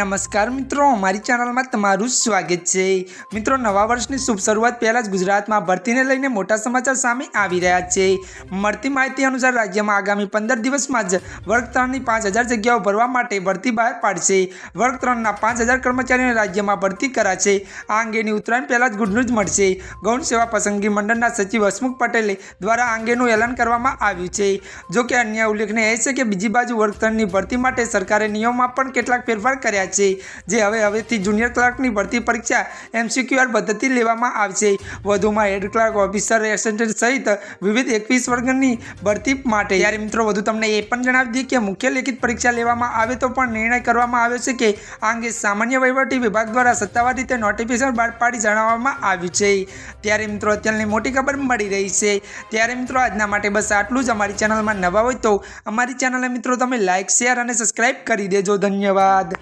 નમસ્કાર મિત્રો અમારી ચેનલમાં તમારું સ્વાગત છે. મિત્રો, નવા વર્ષની શુભ શરૂઆત પહેલાં જ ગુજરાતમાં ભરતીને લઈને મોટા સમાચાર સામે આવી રહ્યા છે. મળતી માહિતી અનુસાર રાજ્યમાં આગામી પંદર દિવસમાં જ વર્ગ ત્રણની પાંચ હજાર જગ્યાઓ ભરવા માટે ભરતી બહાર પાડશે. વર્ગ ત્રણના પાંચ હજાર કર્મચારીઓને રાજ્યમાં ભરતી કરાશે. આ અંગેની ઉત્તરાયણ પહેલાં જ ગુડ ન્યૂઝ મળશે. ગૌણ સેવા પસંદગી મંડળના સચિવ હસમુખ પટેલે દ્વારા અંગેનું એલાન કરવામાં આવ્યું છે. જો કે અન્ય ઉલ્લેખનીય એ છે કે બીજી બાજુ વર્ગ ત્રણની ભરતી માટે સરકારે નિયમોમાં પણ કેટલાક ફેરફાર કર્યા છે, જે હવે હવેથી જુનિયર ક્લાર્કની ભરતી પરીક્ષા એમસીક્યુઆર પદ્ધતિ લેવામાં આવશે. વધુમાં હેડ ક્લાર્ક ઓફિસર એસેસ્ટન્ટ સહિત વિવિધ એકવીસ વર્ગની ભરતી માટે. ત્યારે મિત્રો, વધુ તમને એ પણ જણાવી દઈએ કે મુખ્ય લેખિત પરીક્ષા લેવામાં આવે તો પણ નિર્ણય કરવામાં આવ્યો છે કે આ અંગે સામાન્ય વહીવટી વિભાગ દ્વારા સત્તાવાર રીતે નોટિફિકેશન બહાર પાડી જણાવવામાં આવ્યું છે. ત્યારે મિત્રો, અત્યારની મોટી ખબર મળી રહી છે. ત્યારે મિત્રો, આજના માટે બસ આટલું જ. અમારી ચેનલમાં નવા હોય તો અમારી ચેનલને મિત્રો, તમે લાઇક શેર અને સબસ્ક્રાઈબ કરી દેજો. ધન્યવાદ.